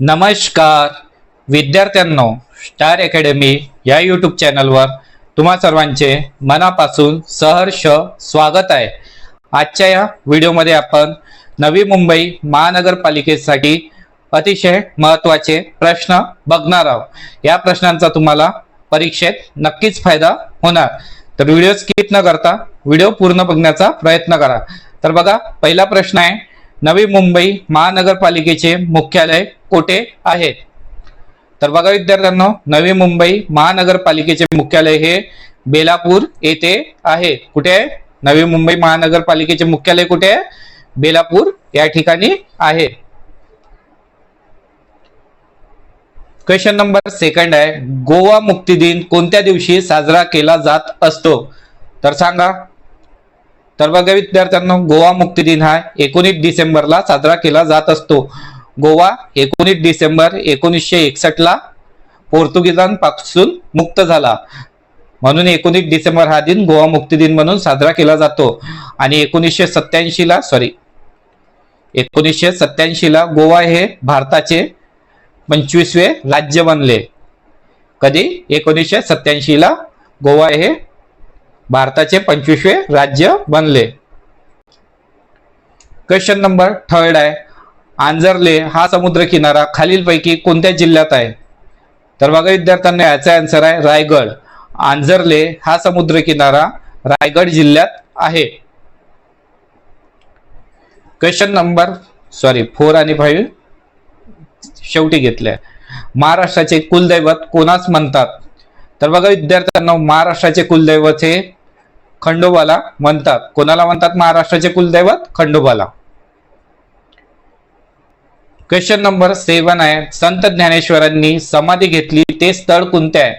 नमस्कार विद्यार्थ्यांनो star academy या यूट्यूब चॅनलवर तुम्हा सर्वांचे मनापासून सहर्ष स्वागत आहे. आजच्या या व्हिडिओमध्ये आपण नवी मुंबई महानगरपालिकेसाठी अतिशय महत्त्वाचे प्रश्न बघणार आहोत. या प्रश्नांचा तुम्हाला परीक्षेत नक्कीच फायदा होणार. तर व्हिडिओ स्किप न करता व्हिडिओ पूर्ण बघण्याचा प्रयत्न करा. तर बघा पहिला प्रश्न आहे नवी मुंबई महानगरपालिकेचे मुख्यालय कुठे आहे? तर बघा विद्यार्थ्यांनो नवी मुंबई महानगरपालिकेचे मुख्यालय हे बेलापूर येथे आहे. कुठे आहे? नवी मुंबई महानगरपालिकेचे मुख्यालय कुठे आहे? बेलापूर या ठिकाणी आहे. क्वेश्चन नंबर सेकंड आहे. गोवा मुक्ती दिन कोणत्या दिवशी साजरा केला जात असतो? तर सांगा. तर बघा विद्यार्थ्यांना गोवा मुक्ती दिन हा एकोणीस डिसेंबरला साजरा केला जात असतो. गोवा एकोणीस डिसेंबर एकोणीसशे एकसष्ट ला पोर्तुगीजांपासून मुक्त झाला. म्हणून एकोणीस डिसेंबर हा दिन गोवा मुक्ती दिन म्हणून साजरा केला जातो. आणि एकोणीसशे सत्याऐंशी ला सॉरी एकोणीसशे सत्याऐंशी ला गोवा हे भारताचे पंचवीसवे राज्य बनले. कधी? एकोणीसशे सत्याऐंशी ला गोवा हे भारताचे पंचवीसवे राज्य बनले. क्वेश्चन नंबर थर्ड आहे. आंजर्ले हा समुद्र किनारा खालीलपैकी कोणत्या जिल्ह्यात आहे? तर बघा विद्यार्थ्यांना याचा आन्सर आहे रायगड. आंजर्ले हा समुद्र किनारा रायगड जिल्ह्यात आहे. क्वेश्चन नंबर सॉरी फोर आणि फाईव्ह शेवटी घेतले महाराष्ट्राचे कुलदैवत कोणास म्हणतात? तर बघा विद्यार्थ्यांना महाराष्ट्राचे कुलदैवत हे खंडोबाला म्हणतात. कोणाला म्हणतात? महाराष्ट्राचे कुलदैवत खंडोबाला. क्वेश्चन नंबर सेवन आहे. संत ज्ञानेश्वरांनी समाधी घेतली ते स्थळ कोणते आहे?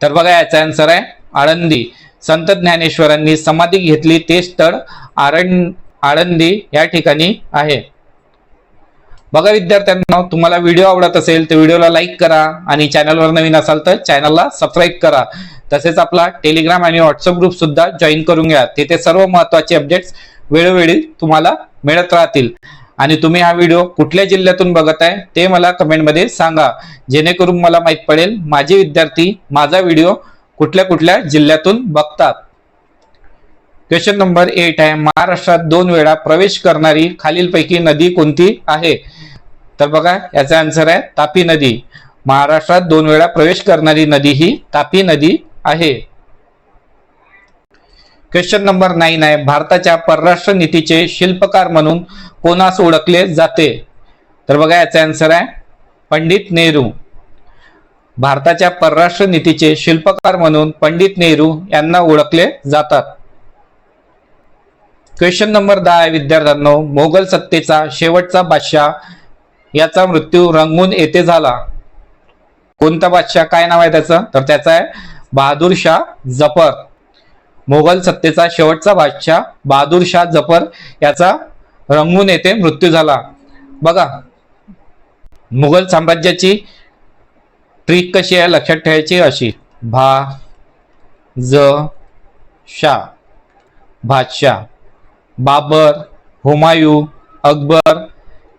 तर बघा याचा आन्सर आहे आळंदी. संत ज्ञानेश्वरांनी समाधी घेतली ते स्थळ आरण आळंदी या ठिकाणी आहे. बघा विद्यार्थ्यांना तुम्हाला व्हिडिओ आवडत असेल तर व्हिडिओला लाईक करा. आणि चॅनलवर नवीन असाल तर चॅनलला सबस्क्राईब करा. तसेच आपला टेलिग्राम आणि व्हॉट्सअप ग्रुप सुद्धा जॉईन करून घ्या. तिथे सर्व महत्त्वाचे अपडेट्स वेळोवेळी तुम्हाला मिळत राहतील. आणि तुम्ही हा व्हिडिओ कुठल्या जिल्ह्यातून बघत आहे ते मला कमेंटमध्ये सांगा. जेणेकरून मला माहीत पडेल माझे विद्यार्थी माझा व्हिडिओ कुठल्या कुठल्या जिल्ह्यातून बघतात. क्वेश्चन नंबर एट आहे. महाराष्ट्रात दोन वेळा प्रवेश करणारी खालीलपैकी नदी कोणती आहे? तर बघा याचा आन्सर आहे तापी नदी. महाराष्ट्रात दोन वेळा प्रवेश करणारी नदी ही तापी नदी आहे. क्वेश्चन नंबर नाईन आहे. भारताच्या परराष्ट्र नीतीचे शिल्पकार म्हणून कोणास ओळखले जाते? तर बघा याचा आन्सर आहे पंडित नेहरू. भारताच्या परराष्ट्र नीतीचे शिल्पकार म्हणून पंडित नेहरू यांना ओळखले जातात. क्वेश्चन नंबर दहा आहे विद्यार्थ्यांनो. मोगल सत्तेचा शेवटचा बादशाह याचा मृत्यू रंगून येथे झाला. कोणता बादशाह? काय नाव आहे त्याचं? तर त्याचा आहे बहादूर शाह जफर. मोगल सत्तेचा शेवटचा बादशाह बहादूर शाह जफर याचा रंगून येथे मृत्यू झाला. बघा मुघल साम्राज्याची ट्रिक कशी आहे लक्षात ठेवायची अशी. भा ज शाह बादशाह बाबर हुमायू अकबर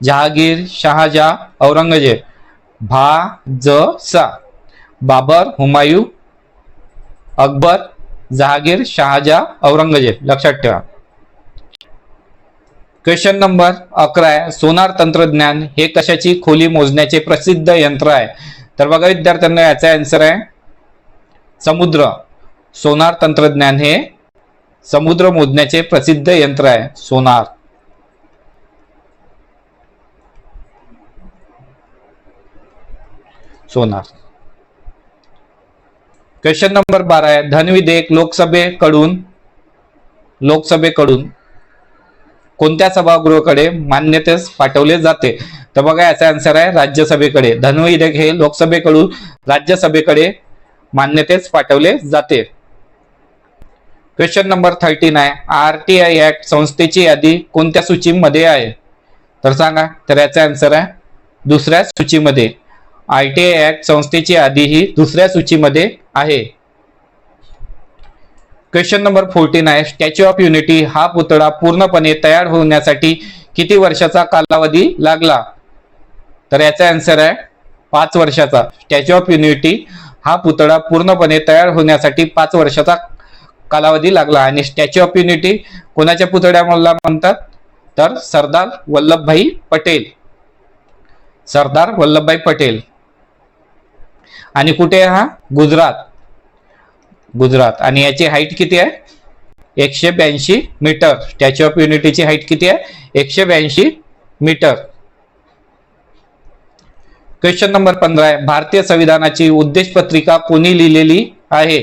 जहागीर शहाजहा औरंगजेब. भा ज सा बाबर हुमायू अकबर जहागीर शहाजहा औरंगजेब. लक्षात ठेवा. क्वेश्चन नंबर अकरा आहे. सोनार तंत्रज्ञान हे कशाची खोली मोजण्याचे प्रसिद्ध यंत्र आहे? तर बघा विद्यार्थ्यांना याचा आन्सर आहे समुद्र. सोनार तंत्रज्ञान हे समुद्र मोजण्याचे प्रसिद्ध यंत्र आहे. सोनार. सोनार. क्वेश्चन नंबर बारा आहे. धन विधेयक लोकसभेकडून लोकसभेकडून कोणत्या सभागृहाकडे मान्यतेस पाठवले जाते? तर बघा याचा आन्सर आहे राज्यसभेकडे. धन विधेयक हे लोकसभेकडून राज्यसभेकडे मान्यतेस पाठवले जाते. क्वेश्चन नंबर थर्टीन आहे. आर टी आय ऍक्ट संस्थेची यादी कोणत्या सूचीमध्ये आहे? तर सांगा तर याचा आन्सर आहे दुसऱ्या सूचीमध्ये. आय टी आय ऍक्ट संस्थेची यादी ही दुसऱ्या सूचीमध्ये आहे. क्वेश्चन नंबर फोर्टीन आहे स्टॅच्यू ऑफ युनिटी हा पुतळा पूर्णपणे तयार होण्यासाठी किती वर्षाचा कालावधी लागला? तर याचा आन्सर आहे पाच वर्षाचा. स्टॅच्यू ऑफ युनिटी हा पुतळा पूर्णपणे तयार होण्यासाठी पाच वर्षाचा कालावधी लागला. आणि स्टॅच्यू ऑफ युनिटी कोणाच्या पुतळ्याला म्हणतात? तर सरदार वल्लभभाई पटेल. सरदार वल्लभभाई पटेल. आणि कुठे आहे हा? गुजरात. गुजरात. आणि याची हाईट किती आहे? एकशे ब्याऐंशी मीटर स्टॅच्यू ऑफ युनिटीची हाईट किती आहे? एकशे ब्याऐंशी मीटर क्वेश्चन नंबर पंधरा आहे. भारतीय संविधानाची उद्देश पत्रिका कोणी लिहिलेली आहे?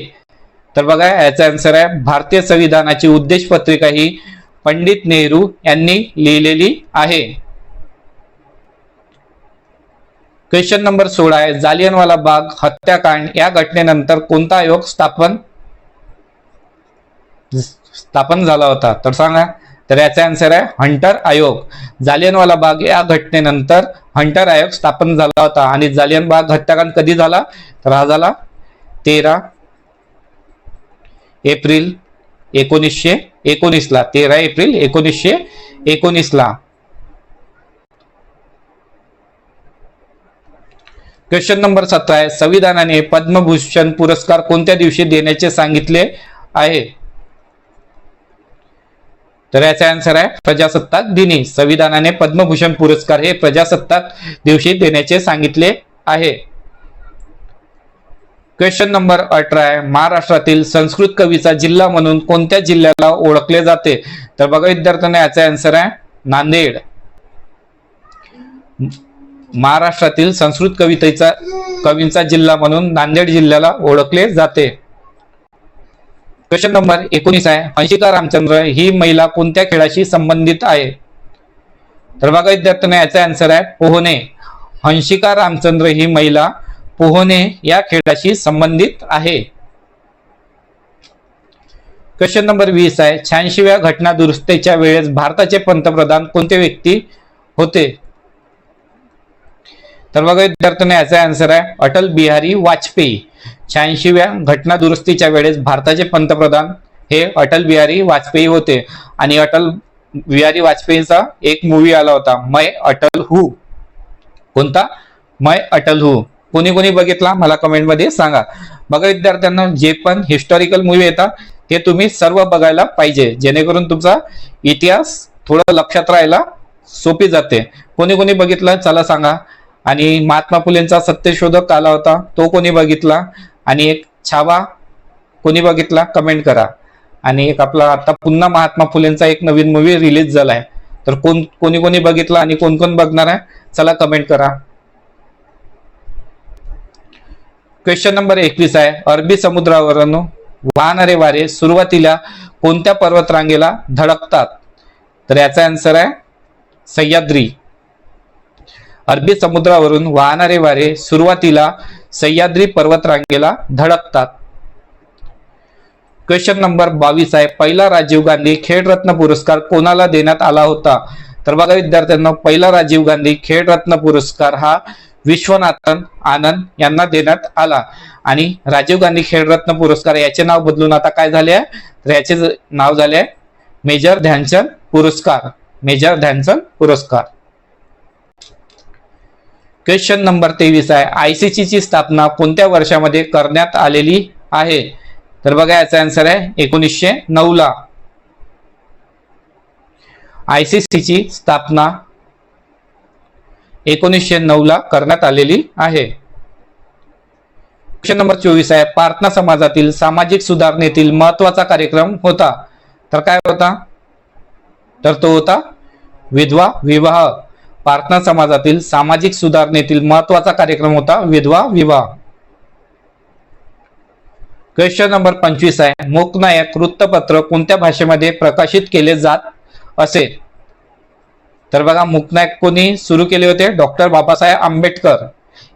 तर बघा याचा आन्सर आहे. भारतीय संविधानाची उद्देश पत्रिका ही पंडित नेहरू यांनी लिहिलेली आहे. क्वेश्चन नंबर सोळा आहे. जालियनवाला बाग हत्याकांड या घटनेनंतर कोणता आयोग स्थापन स्थापन झाला होता? तर सांगा. तर याचा आन्सर आहे हंटर आयोग. जालियनवाला बाग या घटनेनंतर हंटर आयोग स्थापन झाला होता. आणि जालियन बाग हत्याकांड कधी झाला? तर हा झाला तेरा एप्रिल एकोणीसशे एकोणीसला. तेरा एप्रिल एकोणीसशे एकोणीसला. क्वेश्चन नंबर सतरा आहे. संविधानाने पद्मभूषण पुरस्कार कोणत्या दिवशी देण्याचे सांगितले आहे? तर याचा आन्सर आहे प्रजासत्ताक दिनी. संविधानाने पद्मभूषण पुरस्कार हे प्रजासत्ताक दिवशी देण्याचे सांगितले आहे. क्वेश्चन नंबर अठरा आहे. महाराष्ट्रातील संस्कृत कवीचा जिल्हा म्हणून कोणत्या जिल्ह्याला ओळखले जाते? तर बघा विद्यार्थ्यांना याचा आन्सर आहे नांदेड. महाराष्ट्रातील संस्कृत कवितेचा कवींचा जिल्हा म्हणून नांदेड जिल्ह्याला ओळखले जाते. क्वेश्चन नंबर एकोणीस आहे. हंशिका रामचंद्र ही महिला कोणत्या खेळाशी संबंधित आहे? तर बघा विद्यार्थ्यांना याचा आन्सर आहे पोहणे. हंशिका रामचंद्र ही महिला पोहणे या खेळाशी संबंधित आहे. क्वेश्चन नंबर वीस आहे. शहाऐंशीव्या घटना दुरुस्तीच्या वेळेस भारताचे पंतप्रधान कोणते व्यक्ती होते? तर बघा विद्यार्थ्यांना याचा आन्सर आहे अटल बिहारी वाजपेयी. शहाऐंशीव्या घटना दुरुस्तीच्या वेळेस भारताचे पंतप्रधान हे अटल बिहारी वाजपेयी होते. आणि अटल बिहारी वाजपेयीचा एक मूवी आला होता मै अटल हू. कोणता? मै अटल हू. कोणी कोणी बघितला? मला कमेंटमध्ये सांगा. बघा विद्यार्थ्यांना जे पण हिस्टॉरिकल मूवी येतात ते तुम्ही सर्व बघायला पाहिजे. जेणेकरून तुमचा इतिहास थोडं लक्षात राहायला सोपी जाते. कोणी कोणी बघितलं? चला सांगा. आणि महात्मा फुलेंचा सत्यशोधक आला होता तो कोणी बघितला? आणि एक छावा कोणी बघितला? कमेंट करा. आणि एक आपला आता पुन्हा महात्मा फुलेंचा एक नवीन मूवी रिलीज झालाय. तर कोण कोणी कोणी बघितला आणि कोण कोण बघणार आहे? चला कमेंट करा. क्वेश्चन नंबर एकवीस आहे. अरबी समुद्रावरून वाहणारे वारे सुरुवातीला कोणत्या पर्वतरांगेला धडकतात? तर याचा आन्सर आहे सह्याद्री. अरबी समुद्रावरून वाहणारे वारे सुरुवातीला सह्याद्री पर्वतरांगेला धडकतात. क्वेश्चन नंबर बावीस आहे. पहिला राजीव गांधी खेळरत्न पुरस्कार कोणाला देण्यात आला होता? तर बघा विद्यार्थ्यांना पहिला राजीव गांधी खेळरत्न पुरस्कार हा विश्वनाथन आनंद यांना देण्यात आला. आणि राजीव गांधी खेळरत्न पुरस्कार याचे नाव बदलून आता काय झाले आहे? तर याचे नाव झाले आहे मेजर ध्यानचंद पुरस्कार. मेजर ध्यानचंद पुरस्कार. क्वेश्चन नंबर तेवीस आहे. आयसीसी ची स्थापना कोणत्या वर्षामध्ये करण्यात आलेली आहे? तर बघा याचा आन्सर आहे एकोणीसशे नऊ ला. आयसीसी ची स्थापना एकोणीसशे नऊ ला करण्यात आलेली आहे. क्वेश्चन नंबर चोवीस आहे. प्रार्थना समाजातील सामाजिक सुधारणेतील महत्त्वाचा कार्यक्रम होता. तर काय होता? तर तो होता विधवा विवाह. प्रार्थना समाजातील सामाजिक सुधारणेतील महत्त्वाचा कार्यक्रम होता विधवा विवाह. क्वेश्चन नंबर पंचवीस आहे मुकनायक वृत्तपत्र कोणत्या भाषेमध्ये प्रकाशित केले जात असे? तर बघा मुकनायक कोणी सुरू केले होते? डॉक्टर बाबासाहेब आंबेडकर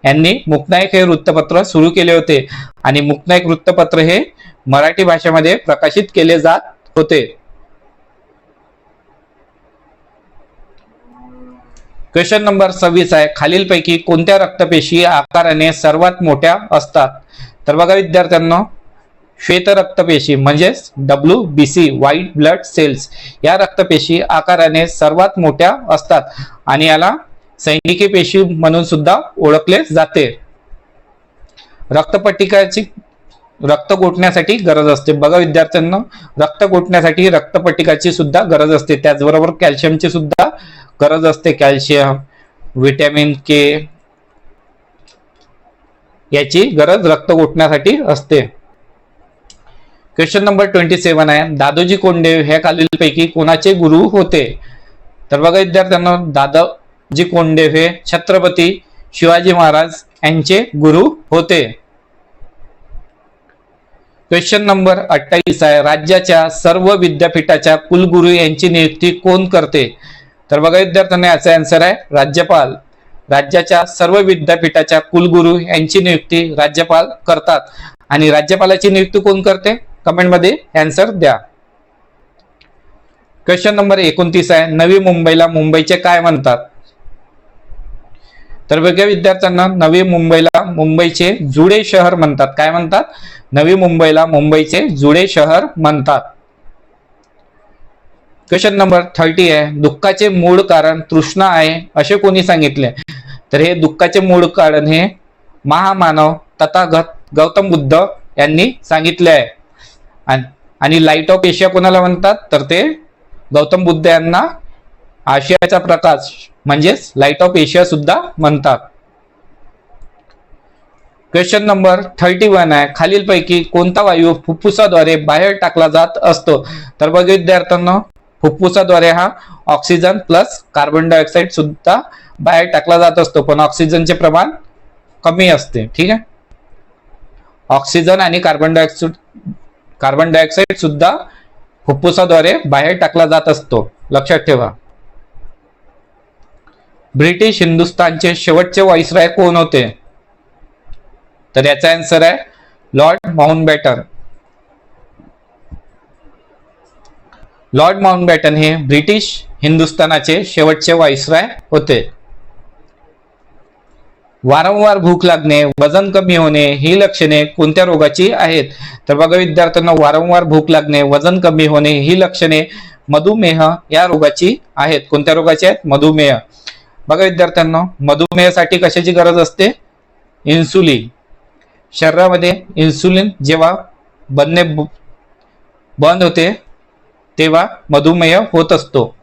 यांनी मुकनायक हे वृत्तपत्र सुरू केले होते. आणि मुकनायक वृत्तपत्र हे मराठी भाषेमध्ये प्रकाशित केले जात होते. क्वेश्चन नंबर सव्वीस आहे. खालीलपैकी कोणत्या रक्तपेशी आकाराने सर्वात मोठ्या असतात? तर बघा विद्यार्थ्यांना श्वेत रक्तपेशी म्हणजेच W B C white blood cells या रक्तपेशी आकाराने सर्वात मोठ्या असतात. आणि याला सैनिकी पेशी म्हणून सुद्धा ओळखले जाते. रक्तपट्टिकाची रक्त गोठण्यासाठी गरज असते. बघा विद्यार्थ्यांना रक्त गोठण्यासाठी रक्तपट्टिकाची सुद्धा गरज असते. त्याचबरोबर कॅल्शियमची सुद्धा गरज असते कॅल्शियम व्हिटॅमिन के याची गरज रक्त गोठण्यासाठी असते. क्वेश्चन नंबर ट्वेंटी सेवन आहे. दादोजी कोंडदेव ह्या खालीलपैकी कोणाचे गुरु होते? तर बघा विद्यार्थ्यांना दादाजी कोंडदेव हे छत्रपती शिवाजी महाराज यांचे गुरु होते. क्वेश्चन नंबर अठ्ठावीस आहे. राज्याच्या सर्व विद्यापीठाच्या कुलगुरू यांची नियुक्ती कोण करते? तर बघा विद्यार्थ्यांना याचा आन्सर आहे राज्यपाल. राज्याच्या सर्व विद्यापीठाच्या कुलगुरू यांची नियुक्ती राज्यपाल करतात. आणि राज्यपालाची नियुक्ती कोण करते? कमेंटमध्ये आन्सर द्या. क्वेश्चन नंबर एकोणतीस आहे. नवी मुंबईला मुंबईचे काय म्हणतात? तर बघा विद्यार्थ्यांना नवी मुंबईला मुंबईचे जुडे शहर म्हणतात. काय म्हणतात? नवी मुंबईला मुंबईचे जुडे शहर म्हणतात. क्वेश्चन नंबर थर्टी आहे. दुःखाचे मूळ कारण तृष्णा आहे असे कोणी सांगितले? तर हे दुःखाचे मूळ कारण हे महामानव तथागत गौतम बुद्ध यांनी सांगितले आहे. आणि- लाइट ऑफ एशिया कोणाला म्हणतात? तर ते गौतम बुद्ध यांना आशियाचा प्रकाश म्हणजेच लाइट ऑफ एशिया सुद्धा म्हणतात. क्वेश्चन नंबर थर्टी वन आहे. खालीलपैकी कोणता वायू फुफ्फुसाद्वारे बाहेर टाकला जात असतो? तर बघा विद्यार्थ्यांना फुफ्फुसाद्वारे हा ऑक्सिजन प्लस कार्बन डायऑक्साईड सुद्धा बाहेर टाकला जात असतो. पण ऑक्सिजनचे प्रमाण कमी असते. ठीक आहे? ऑक्सिजन आणि कार्बन डायऑक्साईड कार्बन डायऑक्साईड सुद्धा फुफ्फुसाद्वारे बाहेर टाकला जात असतो. लक्षात ठेवा. ब्रिटिश हिंदुस्थानचे शेवटचे व्हाईसराय कोण होते? तर याचा आन्सर आहे लॉर्ड माउंटबॅटन. लॉर्ड माउंटबॅटन हे ब्रिटिश हिंदुस्थानाचे शेवटचे वायसराय होते. वारंवार भूक लागणे वजन कमी होणे ही लक्षणे कोणत्या रोगाची आहेत? तर बघा विद्यार्थ्यांना वारंवार भूक लागणे वजन कमी होणे ही लक्षणे मधुमेह या रोगाची आहेत. कोणत्या रोगाची आहेत? मधुमेह. बघा विद्यार्थ्यांना मधुमेहासाठी कशाची गरज असते? इन्सुलिन. शरीरामध्ये इन्सुलिन जेव्हा बनणे ब- बंद होते तेव्हा मधुमेह होत असतो.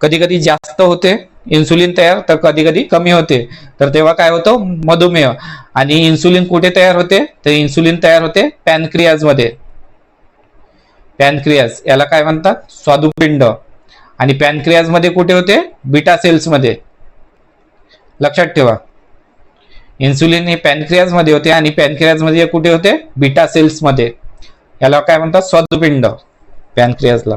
कधी कधी जास्त होते इन्सुलिन तयार तर कधी कधी कमी होते. तर तेव्हा काय होतं? मधुमेह. आणि इन्सुलिन कुठे तयार होते? तर इन्सुलिन तयार होते पॅनक्रियाजमध्ये पॅनक्रियाज याला काय म्हणतात? स्वादुपिंड. आणि पॅनक्रियाजमध्ये कुठे होते? बिटा सेल्समध्ये लक्षात ठेवा. इन्सुलिन हे पॅनक्रियाजमध्ये होते आणि पॅनक्रियाजमध्ये कुठे होते? बिटा सेल्समध्ये याला काय म्हणतात? स्वादुपिंड. पॅनक्रियाजला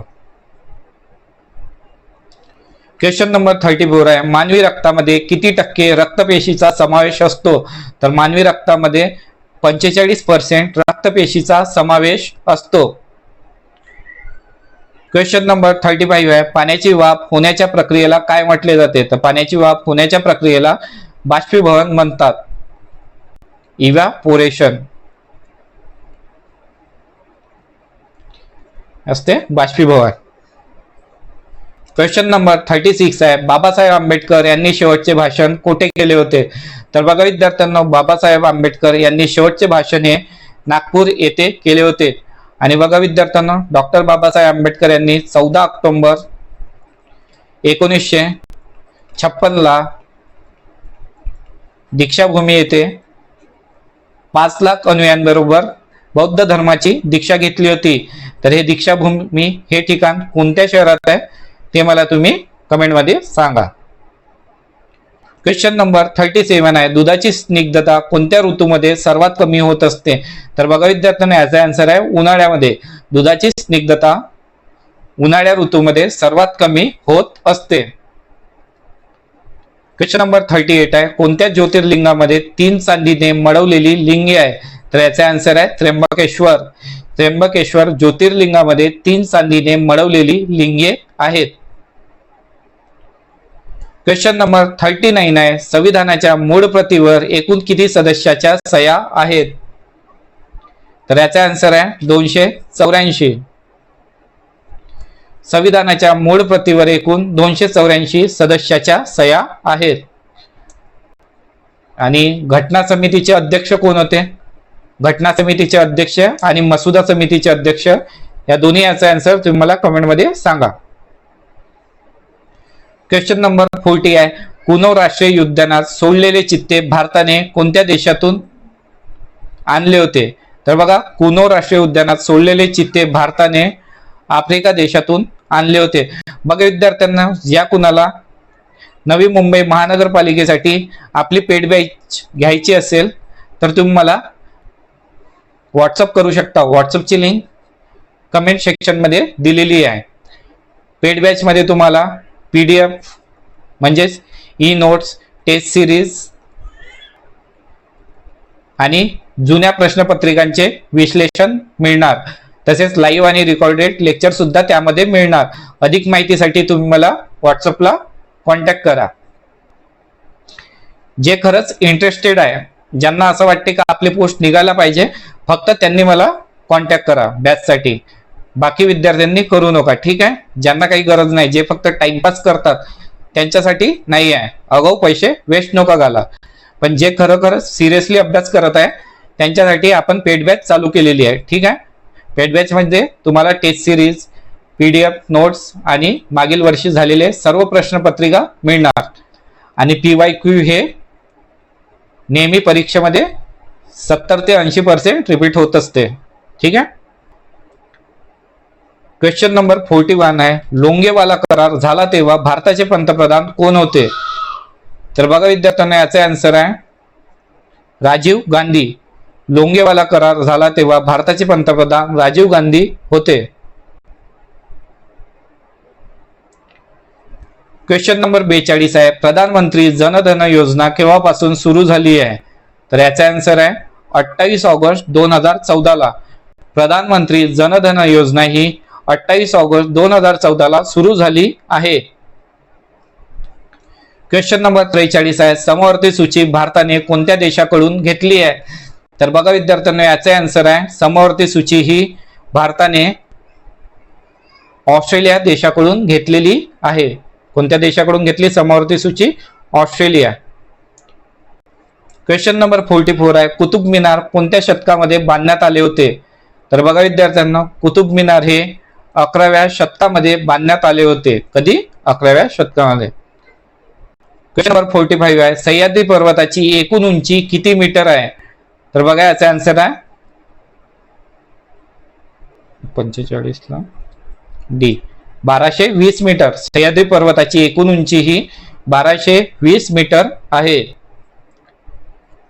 क्वेश्चन नंबर थर्टी फोर आहे. मानवी रक्तामध्ये किती टक्के रक्तपेशीचा समावेश असतो? तर मानवी रक्तामध्ये पंचेचाळीस पर्सेंट रक्तपेशीचा समावेश असतो. क्वेश्चन नंबर थर्टी फाईव्ह आहे. पाण्याची वाफ होण्याच्या प्रक्रियेला काय म्हटले जाते? तर पाण्याची वाफ होण्याच्या प्रक्रियेला बाष्पीभवन म्हणतात. इव्हॅपोरेशन. असते बाष्पीभवन. क्वेश्चन नंबर थर्टी सिक्स आहे. बाबासाहेब आंबेडकर यांनी शेवटचे भाषण कोठे केले होते? तर बघा विद्यार्थ्यांना बाबासाहेब आंबेडकर यांनी शेवटचे भाषण हे नागपूर येथे केले होते. आणि बघा विद्यार्थ्यांना डॉक्टर बाबासाहेब आंबेडकर यांनी चौदा ऑक्टोबर एकोणीसशे छप्पनला दीक्षाभूमी येथे पाच लाख अनुयांबरोबर बौद्ध धर्माची दीक्षा घेतली होती. तर हे दीक्षाभूमी हे ठिकाण कोणत्या शहरात आहे? ते मला तुम्ही कमेंटमध्ये सांगा. क्वेश्चन नंबर थर्टी सेवन आहे. दुधाची स्निग्धता कोणत्या ऋतूमध्ये सर्वात कमी होत असते? तर बघा विद्यार्थ्यांना याचा आन्सर आहे उन्हाळ्यामध्ये. दुधाची स्निग्धता उन्हाळ्या ऋतूमध्ये सर्वात कमी होत असते. क्वेश्चन नंबर थर्टी एट आहे. कोणत्या ज्योतिर्लिंगामध्ये तीन चांदीने मडवलेली लिंगे आहे? तर याचे आन्सर आहे त्र्यंबकेश्वर. त्र्यंबकेश्वर ज्योतिर्लिंगामध्ये तीन चांदीने मडवलेली लिंगे आहेत. क्वेश्चन नंबर थर्टी नाईन आहे. संविधानाच्या मूळ प्रतीवर एकूण किती सदस्याच्या सह्या आहेत? तर याचा आन्सर आहे दोनशे चौऱ्याऐंशी. संविधानाच्या मूळ प्रतीवर एकूण दोनशे चौऱ्याऐंशी सदस्याच्या सया आहेत. आणि घटना समितीचे अध्यक्ष कोण होते? घटना समितीचे अध्यक्ष आणि मसुदा समितीचे अध्यक्ष या दोन्ही याचा आन्सर तुम्ही मला कमेंटमध्ये सांगा. क्वेश्चन नंबर फोर्टी आहे. कुनो राष्ट्रीय उद्यानात सोडलेले चित्ते भारताने कोणत्या देशातून आणले होते? तर बघा कुनो राष्ट्रीय उद्यानात सोडलेले चित्ते भारताने आफ्रिका देशातून आणले होते. बघा विद्यार्थ्यांना या कुणाला? नवी मुंबई महानगरपालिकेसाठी आपली पेड बॅच घ्यायची असेल तर तुम्ही मला व्हॉट्सअप करू शकता. व्हॉट्सअपची लिंक कमेंट सेक्शनमध्ये दिलेली आहे. पेड बॅचमध्ये तुम्हाला पी डी एफ म्हणजेच ई नोट्स टेस्ट सिरीज आणि जुन्या प्रश्नपत्रिकांचे विश्लेषण मिळणार. तसेच लाईव्ह आणि रेकॉर्डेड लेक्चर सुद्धा त्यामध्ये मिळणार. अधिक माहितीसाठी तुम्ही मला व्हॉट्सअपला कॉन्टॅक्ट करा. जे खरंच इंटरेस्टेड आहे ज्यांना असं वाटते का आपली पोस्ट निघायला पाहिजे फक्त त्यांनी मला कॉन्टॅक्ट करा बॅचसाठी बाकी विद्यार्थ्यांनी करू नका ठीक आहे? ज्यांना काही गरज नाही जे फक्त टाइमपास करतात त्यांच्यासाठी नाही आहे. अगाऊ पैसे वेस्ट नका घाला. पण जे खरोखर सिरियसली अभ्यास करत आहे त्यांच्यासाठी आपण पेड बॅच चालू केलेली आहे ठीक आहे? पेड बॅच म्हणजे तुम्हाला test series P D F notes आणि मागील वर्षी झालेले सर्व प्रश्नपत्रिका मिळणार. आणि पी वाय क्यू हे नेहमी परीक्षेमध्ये सत्तर ते ऐंशी पर्सेंट रिपीट होत असते. ठीक आहे? क्वेश्चन नंबर फोर्टी वन आहे. लोंगेवाला करार झाला तेव्हा भारताचे पंतप्रधान कोण होते? तर बघा विद्यार्थ्यांना याचा आन्सर आहे राजीव गांधी. लोंगेवाला करार झाला तेव्हा भारताचे पंतप्रधान राजीव गांधी होते. क्वेश्चन नंबर बेचाळीस आहे. प्रधानमंत्री जनधन योजना केव्हापासून सुरू झाली आहे? तर याचा आन्सर आहे अठ्ठावीस ऑगस्ट दोन हजार चौदाला. प्रधानमंत्री जनधन योजना ही अठ्ठावीस ऑगस्ट दोन हजार चौदाला सुरू झाली आहे. क्वेश्चन नंबर त्रेचाळीस आहे. समवर्ती सूची भारताने कोणत्या देशाकडून घेतली आहे? तर बघा विद्यार्थ्यांना याचा आन्सर आहे. समवर्ती सूची ही भारताने ऑस्ट्रेलिया देशाकडून घेतलेली आहे. कोणत्या देशाकडून घेतली? समावर्ती सूची Australia. Question number forty four आहे. कुतुब मिनार कोणत्या शतकामध्ये बांधण्यात आले होते? तर बघा विद्यार्थ्यांना कुतुब मिनार हे अकराव्या शतकामध्ये बांधण्यात आले होते. कधी? अकराव्या शतकामध्ये. क्वेश्चन नंबर फोर्टी फाईव्ह आहे. सह्याद्री पर्वताची एकूण उंची किती मीटर आहे? तर बघा याचा आन्सर आहे. पंचेचाळीस ला डी बाराशे वीस मीटर. सह्याद्री पर्वताची एकूण उंची ही बाराशे वीस मीटर आहे.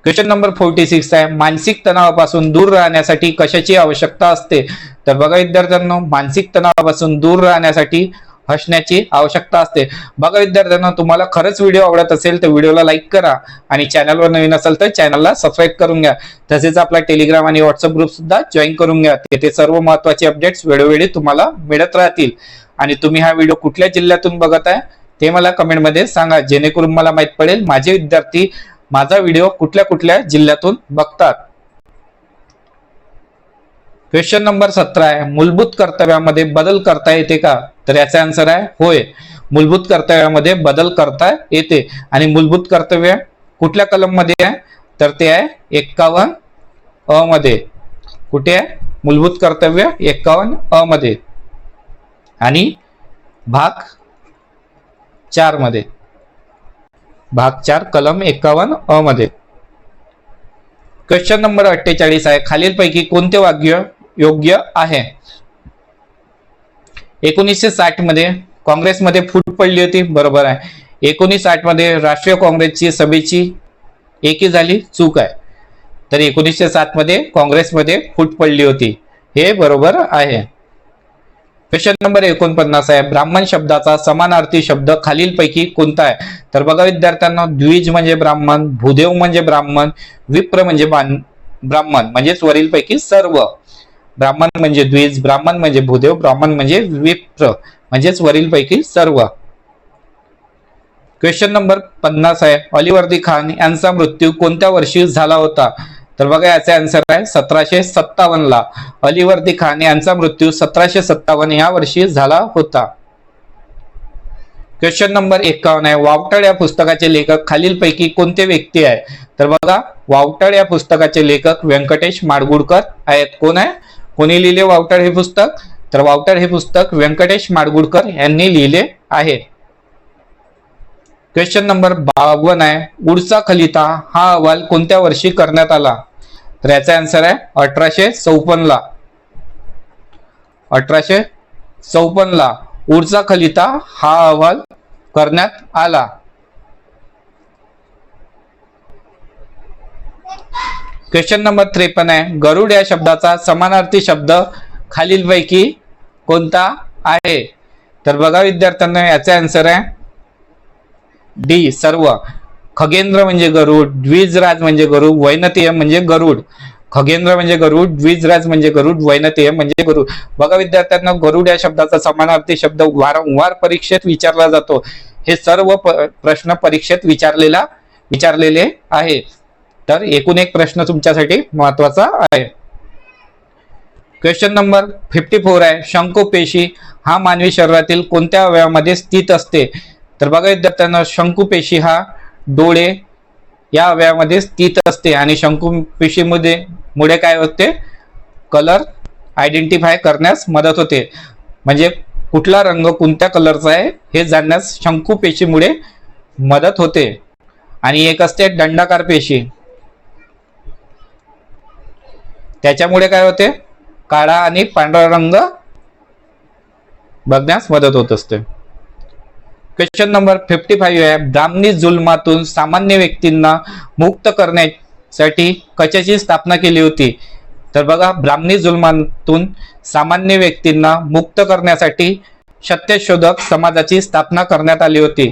क्वेश्चन नंबर फोर्टी सिक्स आहे. मानसिक तणावापासून दूर राहण्यासाठी कशाची आवश्यकता असते? तर बघा विद्यार्थ्यांना मानसिक तणावापासून दूर राहण्यासाठी हसण्याची आवश्यकता असते. बघा विद्यार्थ्यांना तुम्हाला खरंच व्हिडिओ आवडत असेल तर व्हिडिओला लाईक करा आणि चॅनलवर नवीन असेल तर चॅनलला सबस्क्राईब करून घ्या. तसेच आपला टेलिग्राम आणि व्हॉट्सअप ग्रुप सुद्धा जॉईन करून घ्या. तेथे सर्व महत्त्वाचे अपडेट्स वेळोवेळी तुम्हाला मिळत राहतील. आणि तुम्ही हा व्हिडिओ कुठल्या जिल्ह्यातून बघत आहे ते मला कमेंटमध्ये सांगा. जेणेकरून मला माहीत पडेल माझे विद्यार्थी माझा व्हिडिओ कुठल्या कुठल्या जिल्ह्यातून बघतात. क्वेश्चन नंबर सतरा आहे मूलभूत कर्तव्यामध्ये बदल करता येते का? तर याचा आन्सर आहे होय. मूलभूत कर्तव्यामध्ये बदल करता येते. आणि मूलभूत कर्तव्य कुठल्या कलममध्ये आहे? तर ते आहे एक्कावन्न अ मध्ये. कुठे आहे? मूलभूत कर्तव्य एक्कावन्न अ मध्ये. आणि भाग चारमध्ये. भाग चार कलम एक्कावन्न अ मध्ये. क्वेश्चन नंबर अठ्ठेचाळीस आहे. खालीलपैकी कोणते वाक्य योग्य आहे? एकोणीसशे साठमध्ये काँग्रेसमध्ये फूट पडली होती. बरोबर आहे. एकोणीस साठमध्ये राष्ट्रीय काँग्रेसची सभेची एकी झाली. चूक आहे. तर एकोणीसशे सात मध्ये काँग्रेसमध्ये फूट पडली होती. हे बरोबर आहे. क्वेश्चन नंबर एकोणपन्नास आहे. ब्राह्मण शब्दाचा समानार्थी शब्द खालीलपैकी कोणता आहे? तर बघा विद्यार्थ्यांना द्विज म्हणजे ब्राह्मण भूदेव म्हणजे ब्राह्मण विप्र म्हणजे ब्राह्मण. म्हणजेच वरीलपैकी सर्व. ब्राह्मण म्हणजे द्विज ब्राह्मण म्हणजे भूदेव ब्राह्मण म्हणजे विप्र. म्हणजेच वरीलपैकी सर्व. क्वेश्चन नंबर पन्नास आहे. अलिवर्दी खान यांचा मृत्यू कोणत्या वर्षी झाला होता? तर बघा याचा आन्सर आहे सतराशे सत्तावन्न ला. अलीवर्दी खान यांचा मृत्यू सतराशे सत्तावन्न या वर्षी झाला होता. क्वेश्चन नंबर एकावन्न आहे. वावटळ या पुस्तकाचे लेखक खालीलपैकी कोणते व्यक्ती आहे तर बघा वावटळ या पुस्तकाचे लेखक व्यंकटेश माडगुडकर आहेत. कोण आहे? कोणी लिहिले वावटळ हे पुस्तक? तर वावटळ हे पुस्तक व्यंकटेश माडगुडकर यांनी लिहिले आहे. क्वेश्चन नंबर बावन्न आहे. उडचा खलिता हा अहवाल कोणत्या वर्षी करण्यात आला? तर याचा आन्सर आहे अठराशे चौपन्न ला अठराशे चौपन्न ला उडचा खलिता हा अहवाल करण्यात आला. क्वेश्चन नंबर त्रेपन्न आहे. गरुड या शब्दाचा समानार्थी शब्द खालीलपैकी कोणता आहे? तर बघा विद्यार्थ्यांना याचा आन्सर आहे डी सर्व. खगेंद्र म्हणजे गरुड द्विजराज म्हणजे गरुड वैनतीय म्हणजे गरुड. खगेंद्र म्हणजे गरुड द्विजराज म्हणजे गरुड वैनतीय म्हणजे गरुड. बघा विद्यार्थ्यांना गरुड या शब्दाचा समानार्थी शब्द वारंवार परीक्षेत विचारला जातो. हे सर्व प्रश्न परीक्षेत विचारलेला विचारलेले आहे. तर एकूण एक प्रश्न तुमच्यासाठी महत्त्वाचा आहे. क्वेश्चन नंबर फिफ्टी फोर आहे. शंकुपेशी हा मानवी शरीरातील कोणत्या अवयवामध्ये स्थित असते? तर बघा विद्यार्थ्यांना शंकुपेशी हा डोळे या अवयामध्ये स्थित असते आणि शंकुपेशीमध्ये मुळे काय होते? कलर आयडेंटिफाय करण्यास मदत होते. म्हणजे कुठला रंग कोणत्या कलरचा आहे हे जाणण्यास शंकुपेशीमुळे मदत होते. आणि एक असते दंडाकार पेशी. त्याच्यामुळे काय होते? काळा आणि पांढरा रंग बघण्यास मदत होत असते. क्वेश्चन नंबर फिफ्टी फाईव्ह आहे. ब्राह्मणी जुलमातून सामान्य व्यक्तींना मुक्त करण्यासाठी कशाची स्थापना केली होती? तर बघा ब्राह्मणी जुलमातून सामान्य व्यक्तींना मुक्त करण्यासाठी सत्यशोधक समाजाची स्थापना करण्यात आली होती.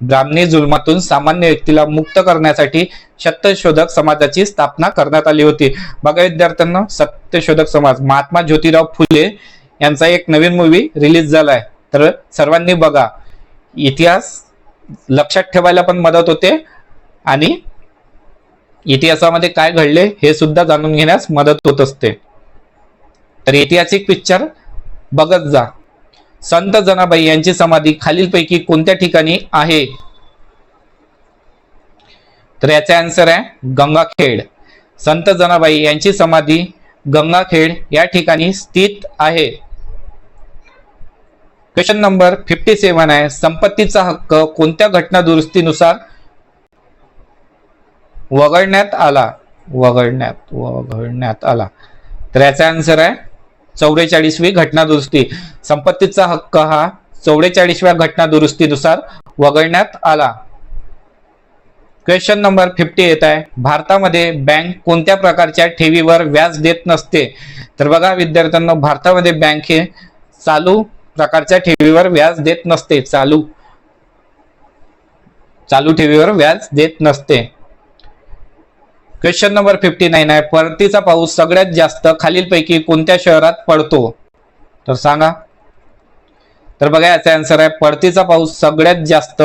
ब्राह्मणी जुलमातून सामान्य व्यक्तीला मुक्त करण्यासाठी सत्यशोधक समाजाची स्थापना करण्यात आली होती. बघा विद्यार्थ्यांना सत्यशोधक समाज महात्मा ज्योतिराव फुले यांचा एक नवीन मूवी रिलीज झालाय. तर सर्वांनी बघा. इतिहास लक्षात ठेवायला पण मदत होते आणि इतिहासामध्ये काय घडले हे सुद्धा जाणून घेण्यास मदत होत असते. तर ऐतिहासिक पिक्चर बघत जा. संत जनाबाई यांची समाधी खालीलपैकी कोणत्या ठिकाणी आहे? तर याचा आन्सर आहे गंगाखेड. संत जनाबाई यांची समाधी गंगाखेड या ठिकाणी स्थित आहे. क्वेश्चन नंबर फिफ्टी सेव्हन आहे. संपत्तीचा हक्क कोणत्या घटना दुरुस्तीनुसार वगळण्यात आला? वगळण्यात वगळण्यात आला. तर याचा आन्सर आहे चौवेचाळीसवी घटना दुरुस्ती. संपत्तीचा हक्क हा चौवेचाळीसव्या घटना दुरुस्तीनुसार वगळण्यात आला. क्वेश्चन नंबर फिफ्टी येत आहे. भारतामध्ये बँक कोणत्या प्रकारच्या ठेवीवर व्याज देत नसते? तर बघा विद्यार्थ्यांना भारतामध्ये बँक हे चालू प्रकारच्या ठेवीवर व्याज देत नसते चालू. चालू ठेवीवर व्याज देत नसते. क्वेश्चन नंबर फिफ्टी नाईन आहे. परतीचा पाऊस सगळ्यात जास्त खालीलपैकी कोणत्या शहरात पडतो? तर सांगा. तर बघा याचा आन्सर आहे. परतीचा पाऊस सगळ्यात जास्त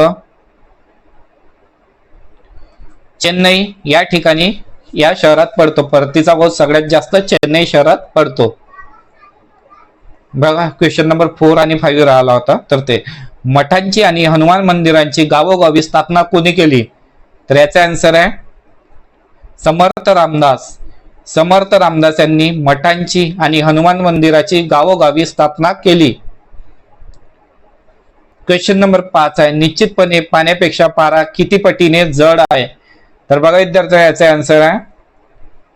चेन्नई या ठिकाणी या शहरात पडतो. परतीचा पाऊस सगळ्यात जास्त चेन्नई शहरात पडतो. बघा क्वेश्चन नंबर फोर आणि फाईव्ह राहिला होता. तर ते मठांची आणि हनुमान मंदिरांची गावोगावी स्थापना कोणी केली? तर याचा आन्सर आहे समर्थ रामदास. समर्थ रामदास यांनी मठांची आणि हनुमान मंदिराची गावोगावी स्थापना केली. क्वेश्चन नंबर पाच आहे निश्चितपणे पाण्यापेक्षा पारा किती पटीने जड आहे? तर बघा विद्यार्थी याचा आन्सर आहे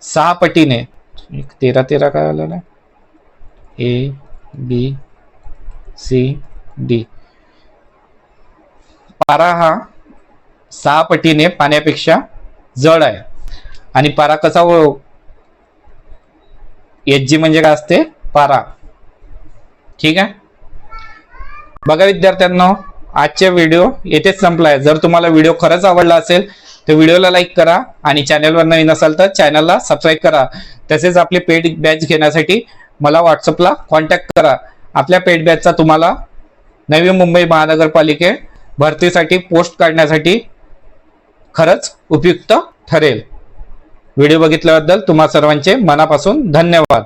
सहा पटीने. एक तेरा तेरा काय आलेला आहे ए बी सी डी पारा हा सहा पटीने पाण्यापेक्षा जड आहे. आणि पारा कसा हो? एच जी म्हणजे काय असते? पारा. ठीक आहे? बघा विद्यार्थ्यांना आजचे व्हिडिओ येथेच संपलाय. जर तुम्हाला व्हिडिओ खरंच आवडला असेल तर व्हिडिओला लाईक करा आणि चॅनलवर नवीन असाल तर चॅनलला सबस्क्राईब करा. तसेच आपले पेड बॅच घेण्यासाठी मला व्हॉट्सअपला कॉन्टॅक्ट करा. आपल्या पेड बॅचचा तुम्हाला नवी मुंबई महानगरपालिके भरतीसाठी पोस्ट काढण्यासाठी खरंच उपयुक्त ठरेल. व्हिडिओ बघितल्याबद्दल तुम्हा सर्वांचे मनापासून धन्यवाद.